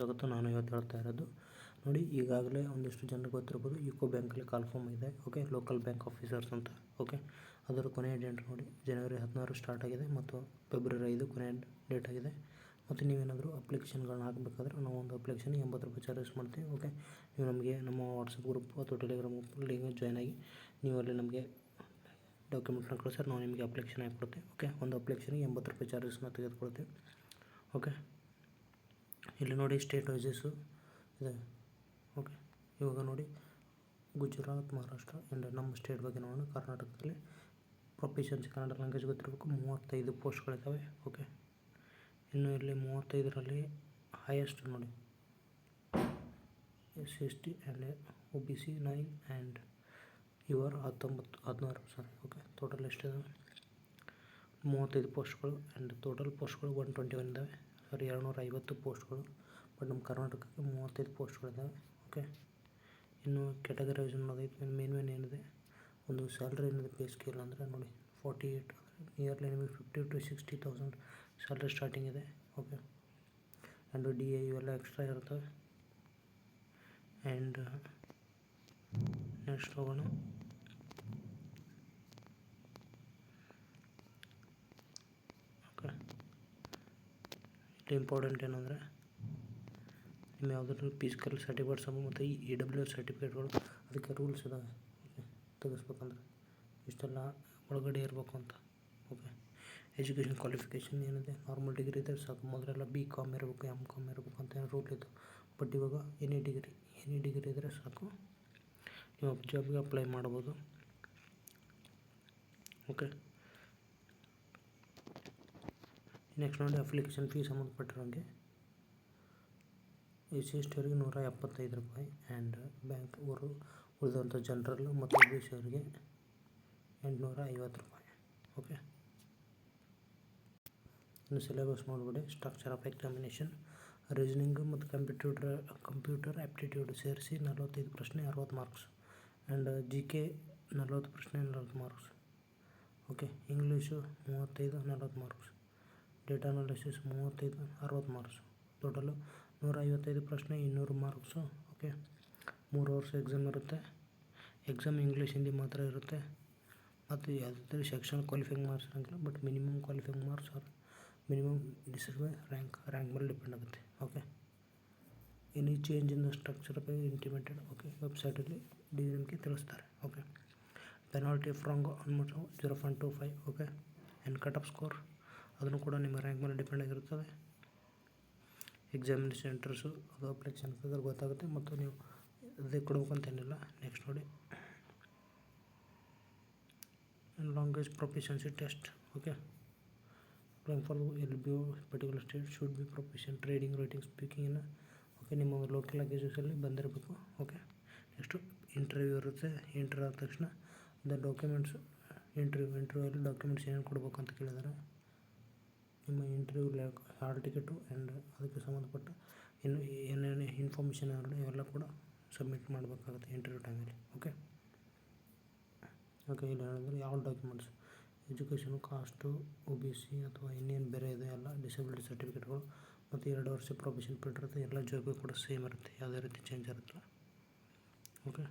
ಜಗತ್ತು ನಾನು ಇವತ್ತು ಹೇಳ್ತಾ ಇರೋದು. ನೋಡಿ, ಈಗಾಗಲೇ ಒಂದಿಷ್ಟು ಜನರಿಗೆ ಗೊತ್ತಿರ್ಬೋದು ಯುಕೋ ಬ್ಯಾಂಕಲ್ಲಿ ಕಾಲ್ ಫಾರ್ಮ್ ಇದೆ. ಓಕೆ ಲೋಕಲ್ ಬ್ಯಾಂಕ್ ಆಫೀಸರ್ಸ್ ಅಂತ. ಓಕೆ ಅದರ ಕೊನೆಯ ಡೇಟ್ ನೋಡಿ. ಜನವರಿ ಹದಿನಾರು ಸ್ಟಾರ್ಟ್ ಆಗಿದೆ ಮತ್ತು ಫೆಬ್ರವರಿ ಐದು ಕೊನೆಯ ಡೇಟ್ ಆಗಿದೆ. ಮತ್ತು ನೀವೇನಾದರೂ ಅಪ್ಲಿಕೇಶನ್ಗಳನ್ನ ಹಾಕಬೇಕಾದ್ರೆ ನಾವು ಒಂದು ಅಪ್ಲಿಕೇಶನ್ ಎಂಬತ್ತು ರೂಪಾಯಿ ಚಾರ್ಜಸ್ ಮಾಡ್ತೀವಿ. ಓಕೆ ನೀವು ನಮಗೆ ನಮ್ಮ ವಾಟ್ಸಪ್ ಗ್ರೂಪ್ ಅಥವಾ ಟೆಲಿಗ್ರಾಮ್ ಗ್ರೂಪಲ್ಲಿ ಜಾಯ್ನ್ ಆಗಿ ನೀವು ಅಲ್ಲಿ ನಮಗೆ ಡಾಕ್ಯುಮೆಂಟ್ನ ಕಳಿಸಿದ್ರೆ ನಾವು ನಿಮಗೆ ಅಪ್ಲಿಕೇಶನ್ ಹಾಕ್ಕೊಡ್ತೀವಿ. ಓಕೆ ಒಂದು ಅಪ್ಲಿಕೇಶನ್ಗೆ ಎಂಬತ್ತು ರೂಪಾಯಿ ಚಾರ್ಜಸ್ನ ತೆಗೆದುಕೊಳ್ತೀವಿ ಓಕೆ ಇಲ್ಲಿ ನೋಡಿ ಸ್ಟೇಟ್ ವೈಸಸ್ಸು. ಇದೆ. ಓಕೆ. ಇವಾಗ ನೋಡಿ ಗುಜರಾತ್, ಮಹಾರಾಷ್ಟ್ರ ಆ್ಯಂಡ್ ನಮ್ಮ ಸ್ಟೇಟ್ ಬಗ್ಗೆ ನೋಡೋಣ. ಕರ್ನಾಟಕದಲ್ಲಿ ಪ್ರೊಫೆಷನ್ಸ್ ಕನ್ನಡ ಲ್ಯಾಂಗ್ವೇಜ್ ಗೊತ್ತಿರಬೇಕು. ಮೂವತ್ತೈದು ಪೋಸ್ಟ್ಗಳಿದ್ದಾವೆ ಓಕೆ. ಇನ್ನು ಇಲ್ಲಿ ಮೂವತ್ತೈದರಲ್ಲಿ ಹೈಯೆಸ್ಟ್ ನೋಡಿ. S S T and O B C nine and ಇವರ್ ಹತ್ತೊಂಬತ್ತು, ಹದಿನಾರು ಸಾರಿ ಓಕೆ. ಟೋಟಲ್ ಎಷ್ಟಿದೆ ಮೂವತ್ತೈದು ಪೋಸ್ಟ್ಗಳು ಆ್ಯಂಡ್ ಟೋಟಲ್ ಪೋಸ್ಟ್ಗಳು ಒನ್ ಟ್ವೆಂಟಿ ಒನ್ ಇದ್ದಾವೆ ಸಾರಿ ಎರಡುನೂರ ಐವತ್ತು ಪೋಸ್ಟ್ಗಳು, ಬಟ್ ನಮ್ಮ ಕರ್ನಾಟಕಕ್ಕೆ ಮೂವತ್ತೈದು ಪೋಸ್ಟ್ಗಳಿದ್ದಾವೆ ಓಕೆ ಇನ್ನು ಕ್ಯಾಟಗರೈಸ್ ಅನ್ನೋದೈತೆ ಮೇನ್ ಮೇನ್ ಏನಿದೆ, ಒಂದು ಸ್ಯಾಲ್ರಿ ಏನಿದೆ ಪೇ ಸ್ಕೇಲ್ ಅಂದರೆ ನೋಡಿ ಫಾರ್ಟಿ ಏಯ್ಟ್ ನಿಯರ್ಲಿ ನಿಮಗೆ fifty two sixty thousand salary starting ಇದೆ ಓಕೆ ಆ್ಯಂಡ್ ಡಿ ಎ ಇವೆಲ್ಲ ಎಕ್ಸ್ಟ್ರಾ ಇರ್ತವೆ ಆ್ಯಂಡ್ ನೆಕ್ಸ್ಟ್ ಹೋಗೋಣ ಓಕೆ ಇಲ್ಲಿ ಇಂಪಾರ್ಟೆಂಟ್ ಏನಂದರೆ ನಿಮ್ಮ ಯಾವುದಾದ್ರೂ ಫಿಸಿಕಲ್ ಸರ್ಟಿಫಿಕೇಟ್ಸ್ ಮತ್ತು ಇ ಡಬ್ಲ್ಯೂ ಎಸ್ ಸರ್ಟಿಫಿಕೇಟ್ಗಳು ಅದಕ್ಕೆ ರೂಲ್ಸ್ ಇದ್ದಾವೆ ತೆಗೆಸ್ಬೇಕಂದ್ರೆ ಇಷ್ಟೆಲ್ಲ ಒಳಗಡೆ ಇರಬೇಕು ಅಂತ. ಓಕೆ ಎಜುಕೇಷನ್ ಕ್ವಾಲಿಫಿಕೇಷನ್ ಏನಿದೆ ನಾರ್ಮಲ್ ಡಿಗ್ರಿ ಇದ್ದರೆ ಸಾಕು. ಮೊದಲೆಲ್ಲ ಬಿ ಕಾಮ್ ಇರಬೇಕು ಎಂ ಕಾಮ್ ಇರಬೇಕು ಅಂತ ಏನು ರೂಲ್ ಇತ್ತು. ಬಟ್ ಇವಾಗ ಎನಿ ಡಿಗ್ರಿ ಎನಿ ಡಿಗ್ರಿ ಇದ್ದರೆ ಸಾಕು. ನೀವು ಜಾಬ್ಗೆ ಅಪ್ಲೈ ಮಾಡ್ಬೋದು. ಓಕೆ ನೆಕ್ಸ್ಟ್ ನೋಡಿ ಅಪ್ಲಿಕೇಶನ್ ಫೀ ಸಂಬಂಧಪಟ್ಟಿರೋಂಗೆ ಅವರಿಗೆ ನೂರ ಎಪ್ಪತ್ತೈದು ರೂಪಾಯಿ ಆ್ಯಂಡ್ ಬ್ಯಾಂಕ್ ಅವರು ಉಳಿದಂಥ ಜನರಲ್ಲು ಮತ್ತು ಒ ಬಿ ಸಿ ಅವರಿಗೆ ಎಂಟುನೂರ ಐವತ್ತು ರೂಪಾಯಿ. ಓಕೆ ಇನ್ನು ಸಿಲೆಬಸ್ ನೋಡಿಬಿಡಿ. ಸ್ಟ್ರಕ್ಚರ್ ಆಫ್ ಎಕ್ಸಾಮಿನೇಷನ್ ರೀಸನಿಂಗ್ ಮತ್ತು ಕಂಪ್ಯೂಟರ್ ಕಂಪ್ಯೂಟರ್ ಆ್ಯಪ್ಟಿಟ್ಯೂಡ್ ಸೇರಿಸಿ ನಲವತ್ತೈದು ಪ್ರಶ್ನೆ ಅರವತ್ತು ಮಾರ್ಕ್ಸ್ ಆ್ಯಂಡ್ ಜಿ ಕೆ ನಲವತ್ತು ಪ್ರಶ್ನೆ ನಲವತ್ತು ಮಾರ್ಕ್ಸ್ ಓಕೆ ಇಂಗ್ಲೀಷು ಮೂವತ್ತೈದು ನಲವತ್ತು ಮಾರ್ಕ್ಸ್ ಡೇಟಾ ಅನಾಲಿಸಿಸ್ ಮೂವತ್ತೈದು, ಅರವತ್ತು ಮಾರ್ಕ್ಸು ಟೋಟಲು ನೂರ ಐವತ್ತೈದು ಪ್ರಶ್ನೆ, ಇನ್ನೂರು ಮಾರ್ಕ್ಸು ಓಕೆ ಮೂರು ವರ್ಷ ಎಕ್ಸಾಮ್ ಇರುತ್ತೆ. ಎಕ್ಸಾಮ್ ಇಂಗ್ಲೀಷ್ ಹಿಂದಿ ಮಾತ್ರ ಇರುತ್ತೆ. ಮತ್ತು ಯಾವುದೇ ಸೆಕ್ಷನ್ ಕ್ವಾಲಿಫೈಯಿಂಗ್ ಮಾರ್ಕ್ಸ್ ಇರೋಂಗಿಲ್ಲ but minimum qualifying marks are minimum decide by rank rank ಮೇಲೆ ಡಿಪೆಂಡ್ ಆಗುತ್ತೆ. Okay any change in the structure by intimated okay ವೆಬ್ಸೈಟಲ್ಲಿ ಡಿ ನಿಮಗೆ ತಿಳಿಸ್ತಾರೆ. Okay penalty for wrong almost zero point two five okay and cut off score ಅದನ್ನು ಕೂಡ ನಿಮ್ಮ rank ಮೇಲೆ ಡಿಪೆಂಡ್ ಆಗಿರುತ್ತದೆ. ಎಕ್ಸಾಮಿನೇಷನ್ ಸೆಂಟರ್ಸು ಅದು ಅಪ್ಲಿಕೇಶನ್ ಹಾಕಿದ್ರೆ ಗೊತ್ತಾಗುತ್ತೆ ಮತ್ತು ನೀವು ಅದೇ ಕೊಡ್ಬೇಕಂತೇನಿಲ್ಲ ನೆಕ್ಸ್ಟ್ ನೋಡಿ. Language proficiency test okay for L B particular state should be proficient reading writing speaking ಇನ್ನು ಓಕೆ ನಿಮ್ಮ ಲೋಕಲ್ ಲ್ಯಾಂಗ್ವೇಜಸಲ್ಲಿ ಬಂದಿರಬೇಕು. ಓಕೆ ನೆಕ್ಸ್ಟು ಇಂಟರ್ವ್ಯೂ ಇರುತ್ತೆ. ಇಂಟರ್ವ್ಯೂ ಆದ ತಕ್ಷಣ ದ ಡಾಕ್ಯುಮೆಂಟ್ಸ್ ಇಂಟರ್ವ್ಯೂ ಇಂಟರ್ವ್ಯೂ ಅಲ್ಲಿ ಡಾಕ್ಯುಮೆಂಟ್ಸ್ ಏನೇನು ಕೊಡಬೇಕು ಅಂತ ಕೇಳಿದ್ದಾರೆ. ನಿಮ್ಮ interview lac hall ticket and ಅದಕ್ಕೆ ಸಂಬಂಧಪಟ್ಟ ಇನ್ನು ಏನೇನು ಇನ್ಫಾರ್ಮೇಷನ್ ಇರಲಿ ಇವೆಲ್ಲ ಕೂಡ ಸಬ್ಮಿಟ್ ಮಾಡಬೇಕಾಗುತ್ತೆ ಇಂಟರ್ವ್ಯೂ ಟೈಮಲ್ಲಿ ಓಕೆ ಓಕೆ ಇಲ್ಲಿ ಹೇಳಿದ್ರೆ ಯಾವ documents education caste O B C ಅಥವಾ ಇನ್ನೇನು ಬೇರೆ ಇದೆ ಎಲ್ಲ ಡಿಸಬಿಲಿಟಿ ಸರ್ಟಿಫಿಕೇಟ್ಗಳು ಮತ್ತು ಎರಡು ವರ್ಷ ಪ್ರೊಫೆಷನ್ ಪೀರಿಯಡ್ ಇರುತ್ತೆ ಎಲ್ಲ ಜಾಬ್ಗೂ ಕೂಡ ಸೇಮ್ ಇರುತ್ತೆ, ಯಾವುದೇ ರೀತಿ ಚೇಂಜ್ ಇರತ್ತಲ್ಲ okay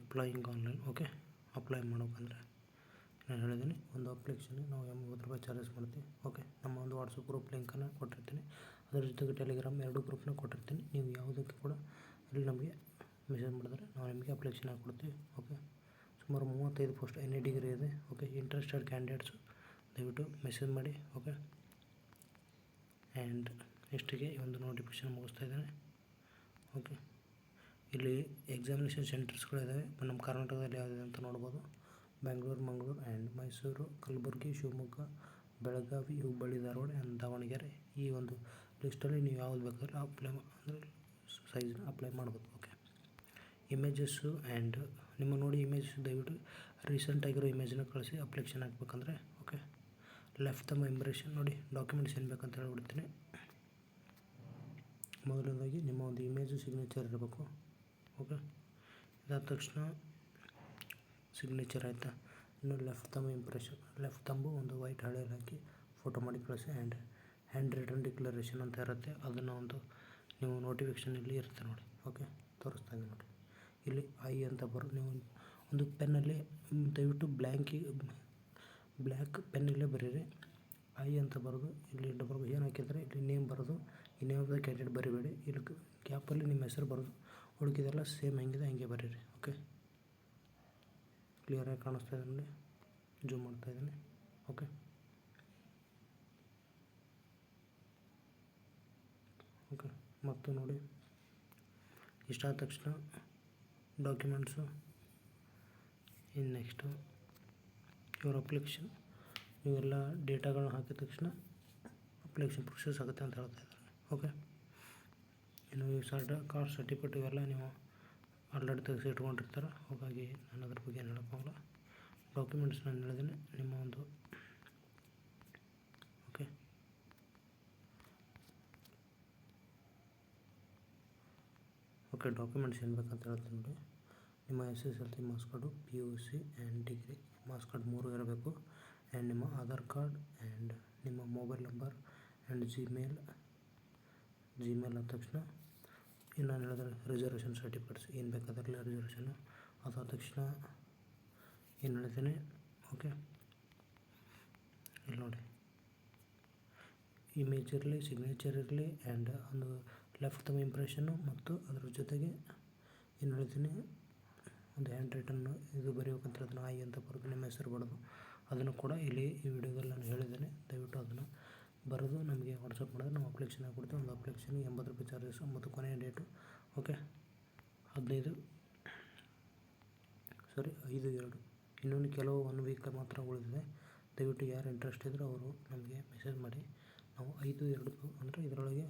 applying online okay apply ಮಾಡ್ಬೇಕಂದ್ರೆ. ನಾನು ಹೇಳಿದ್ದೀನಿ, ಒಂದು ಅಪ್ಲಿಕೇಶನ್ಗೆ ನಾವು ಎಂಬತ್ತು ರೂಪಾಯಿ ಚಾರ್ಜಸ್ ಮಾಡ್ತೀವಿ ಓಕೆ ನಮ್ಮ ಒಂದು ವಾಟ್ಸಪ್ ಗ್ರೂಪ್ ಲಿಂಕನ್ನು ಕೊಟ್ಟಿರ್ತೀನಿ. ಅದರ ಜೊತೆಗೆ ಟೆಲಿಗ್ರಾಮ್ ಎರಡು ಗ್ರೂಪ್ನ ಕೊಟ್ಟಿರ್ತೀನಿ. ನೀವು ಯಾವುದಕ್ಕೆ ಕೂಡ ಅಲ್ಲಿ ನಮಗೆ ಮೆಸೇಜ್ ಮಾಡಿದ್ರೆ ನಾವು ನಿಮಗೆ ಅಪ್ಲಿಕೇಶನ್ ಹಾಕ್ಕೊಡ್ತೀವಿ ಓಕೆ ಸುಮಾರು ಮೂವತ್ತೈದು ಪೋಸ್ಟ್ ಎನಿ ಡಿಗ್ರಿ ಇದೆ. ಓಕೆ ಇಂಟ್ರೆಸ್ಟೆಡ್ ಕ್ಯಾಂಡಿಡೇಟ್ಸು ದಯವಿಟ್ಟು ಮೆಸೇಜ್ ಮಾಡಿ. ಓಕೆ ಆ್ಯಂಡ್ ನೆಕ್ಸ್ಟಿಗೆ ಈ ಒಂದು ನೋಟಿಫಿಕೇಶನ್ ಮುಗಿಸ್ತಾ ಇದ್ದೇನೆ. ಓಕೆ ಇಲ್ಲಿ ಎಕ್ಸಾಮಿನೇಷನ್ ಸೆಂಟರ್ಸ್ಗಳಿದ್ದಾವೆ ನಮ್ಮ ಕರ್ನಾಟಕದಲ್ಲಿ ಯಾವುದಿದೆ ಅಂತ ನೋಡ್ಬೋದು. ಬೆಂಗಳೂರು, ಮಂಗಳೂರು ಆ್ಯಂಡ್ ಮೈಸೂರು, ಕಲಬುರ್ಗಿ, ಶಿವಮೊಗ್ಗ, ಬೆಳಗಾವಿ ಹುಬ್ಬಳ್ಳಿ ಧಾರವಾಡ ಆ್ಯಂಡ್ ದಾವಣಗೆರೆ ಈ ಒಂದು ಲಿಸ್ಟಲ್ಲಿ ನೀವು ಯಾವ್ದು ಬೇಕಾದ್ರೆ ಅಪ್ಲೈ ಅಂದರೆ ಸೈಜ್ನ ಅಪ್ಲೈ ಮಾಡ್ಬೋದು ಓಕೆ ಇಮೇಜಸ್ಸು ಆ್ಯಂಡ್ ನಿಮ್ಮ ನೋಡಿ ಇಮೇಜಸ್ ದಯವಿಟ್ಟು ರೀಸೆಂಟಾಗಿರೋ ಇಮೇಜನ್ನ ಕಳಿಸಿ ಅಪ್ಲಿಕೇಶನ್ ಹಾಕ್ಬೇಕಂದ್ರೆ ಓಕೆ ಲೆಫ್ಟ್ ತಮ್ಮ ಇಂಪ್ರೆಷನ್ ನೋಡಿ ಡಾಕ್ಯುಮೆಂಟ್ಸ್ ಏನು ಬೇಕಂತ ಹೇಳ್ಬಿಡ್ತೀನಿ. ಮೊದಲನೇದಾಗಿ ನಿಮ್ಮ ಒಂದು ಇಮೇಜು ಸಿಗ್ನೇಚರ್ ಇರಬೇಕು ಓಕೆ ಇದಾದ ತಕ್ಷಣ ಸಿಗ್ನೇಚರ್ ಆಯಿತಾ? ಇನ್ನು left thumb impression left thumb ಒಂದು ವೈಟ್ ಹಳೆಯಲ್ಲಿ ಹಾಕಿ ಫೋಟೋ ಮಾಡಿ ಕಳಿಸಿ. ಆ್ಯಂಡ್ ಹ್ಯಾಂಡ್ ರಿಟರ್ನ್ ಡಿಕ್ಲರೇಷನ್ ಅಂತ ಇರುತ್ತೆ. ಅದನ್ನು ಒಂದು ನೀವು ನೋಟಿಫಿಕೇಷನ್ ಇಲ್ಲಿ ಇರುತ್ತೆ ನೋಡಿ. ಓಕೆ ತೋರಿಸ್ತಾ ನೋಡಿ. ಇಲ್ಲಿ ಐ ಅಂತ ಬರೋದು ನೀವು ಒಂದು ಪೆನ್ನಲ್ಲಿ ದಯವಿಟ್ಟು ಬ್ಲ್ಯಾಂಕಿ ಬ್ಲ್ಯಾಕ್ ಪೆನ್ನಲ್ಲೇ ಬರೀರಿ. ಐ ಅಂತ ಬರೋದು, ಇಲ್ಲಿ ಡಬಲ್ ಏನು ಹಾಕಿದರೆ ಇಲ್ಲಿ ನೇಮ್ ಬರೋದು. ಈ ದ ಕ್ಯಾಂಡಿಡೇಟ್ ಬರಿಬೇಡಿ. ಇಲ್ಲಿ ಕ್ಯಾಪಲ್ಲಿ ನಿಮ್ಮ ಹೆಸರು ಬರೋದು. ಹುಡುಗಿದೆಲ್ಲ ಸೇಮ್ ಹೆಂಗಿದೆ, ಹಂಗೆ ಬರೀರಿ. ಓಕೆ ಕ್ಲಿಯರಾಗಿ ಕಾಣಿಸ್ತಾ ಇದೆ ನೋಡಿ. ಜೂಮ್ ಮಾಡ್ತಾ ಇದ್ದೀನಿ. ಓಕೆ ಓಕೆ ಮತ್ತು ನೋಡಿ. ಇಷ್ಟಾದ ತಕ್ಷಣ ಡಾಕ್ಯುಮೆಂಟ್ಸು ಇನ್ನು ನೆಕ್ಸ್ಟು ಇವ್ರ ಅಪ್ಲಿಕೇಶನ್ ಇವೆಲ್ಲ ಡೇಟಾಗಳನ್ನ ಹಾಕಿದ ತಕ್ಷಣ ಅಪ್ಲಿಕೇಶನ್ ಪ್ರೊಸೆಸ್ ಆಗುತ್ತೆ ಅಂತ ಹೇಳ್ತಾ ಇದ್ದಾರೆ. ಓಕೆ ಇನ್ನು ಈ ಸರ್ಟ ಕಾಸ್ಟ್ ಸರ್ಟಿಫಿಕೇಟ್ ಇವೆಲ್ಲ ನೀವು ಆಲ್ರೆಡಿ ತೆಗೆಸಿ ಇಟ್ಕೊಂಡಿರ್ತಾರೆ ಹಾಗಾಗಿ ನಾನು ಅದ್ರ ಬಗ್ಗೆ ಏನು ಹೇಳೋಕ್ಕಾಗಲ್ಲ ಡಾಕ್ಯುಮೆಂಟ್ಸ್ ನಾನು ಹೇಳಿದ್ದೀನಿ ನಿಮ್ಮ ಒಂದು ಓಕೆ ಓಕೆ ಡಾಕ್ಯುಮೆಂಟ್ಸ್ ಏನು ಬೇಕಂತ ಹೇಳ್ತೀನಿ ನೋಡಿ. ನಿಮ್ಮ S S L C marks card P U C and degree marks card ಮೂರು ಇರಬೇಕು. ಆ್ಯಂಡ್ ನಿಮ್ಮ ಆಧಾರ್ ಕಾರ್ಡ್ ಆ್ಯಂಡ್ ನಿಮ್ಮ mobile number and Gmail Gmail ಆದ ತಕ್ಷಣ ಇನ್ನು ನಾನು ಹೇಳಿದ್ರೆ ರಿಸರ್ವೇಷನ್ ಸರ್ಟಿಫಿಕೇಟ್ಸ್ ಏನು ಬೇಕಾದ್ರಲ್ಲ ರಿಸರ್ವೇಷನ್ನು ಅದಾದ ತಕ್ಷಣ ಏನು ಹೇಳ್ತೀನಿ? ಓಕೆ ಇಲ್ಲಿ ನೋಡಿ. ಇಮೇಜ್ ಇರಲಿ ಸಿಗ್ನೇಚರ್ ಇರಲಿ ಆ್ಯಂಡ್ ಒಂದು ಲೆಫ್ಟ್ ತಮ್ಮ ಇಂಪ್ರೆಷನ್ನು ಮತ್ತು ಅದ್ರ ಜೊತೆಗೆ ಏನು ಹೇಳ್ತೀನಿ? ಒಂದು ಹ್ಯಾಂಡ್ ರೈಟನ್ನು ಇದು ಬರೆಯಬೇಕಂತ ಅದನ್ನು ಆಯಿ ಅಂತ ಬರೆದು ನಿಮ್ಮ ಹೆಸರು ಬಡೋದು ಅದನ್ನು ಕೂಡ ಇಲ್ಲಿ ಈ ವಿಡಿಯೋದಲ್ಲಿ ನಾನು ಹೇಳಿದ್ದೇನೆ. ದಯವಿಟ್ಟು ವಾಟ್ಸಪ್ ಮಾಡಿದ್ರೆ ನಾವು ಅಪ್ಲಿಕೇಶನ್ ಕೊಡ್ತೀವಿ. ಒಂದು ಅಪ್ಲಿಕೇಶನ್ ಎಂಬತ್ತು ರೂಪಾಯಿ ಚಾರ್ಜಸ್ ಮತ್ತು ಕೊನೆಯ ಡೇಟು ಓಕೆ ಹದಿನೈದು. ಸಾರಿ ಐದು, ಎರಡು. ಇನ್ನೊಂದು ಕೆಲವು ಒನ್ ವೀಕ್ ಮಾತ್ರ ಉಳಿದಿದೆ. ದಯವಿಟ್ಟು ಯಾರು ಇಂಟ್ರೆಸ್ಟ್ ಇದ್ದರೂ ಅವರು ನಮಗೆ ಮೆಸೇಜ್ ಮಾಡಿ. ನಾವು ಐದು, ಎರಡು ಅಂದರೆ ಇದರೊಳಗೆ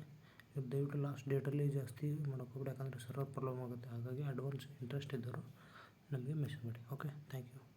ದಯವಿಟ್ಟು ಲಾಸ್ಟ್ ಡೇಟಲ್ಲಿ ಜಾಸ್ತಿ ಮಾಡೋಕೆ ಹೋಗ್ಬೇಡಿ. ಯಾಕಂದರೆ ಸರ್ವರ್ ಪ್ರಾಬ್ಲಮ್ ಆಗುತ್ತೆ. ಹಾಗಾಗಿ ಅಡ್ವಾನ್ಸ್ ಇಂಟ್ರೆಸ್ಟ್ ಇದ್ದರು ನಮಗೆ ಮೆಸೇಜ್ ಮಾಡಿ. Okay thank you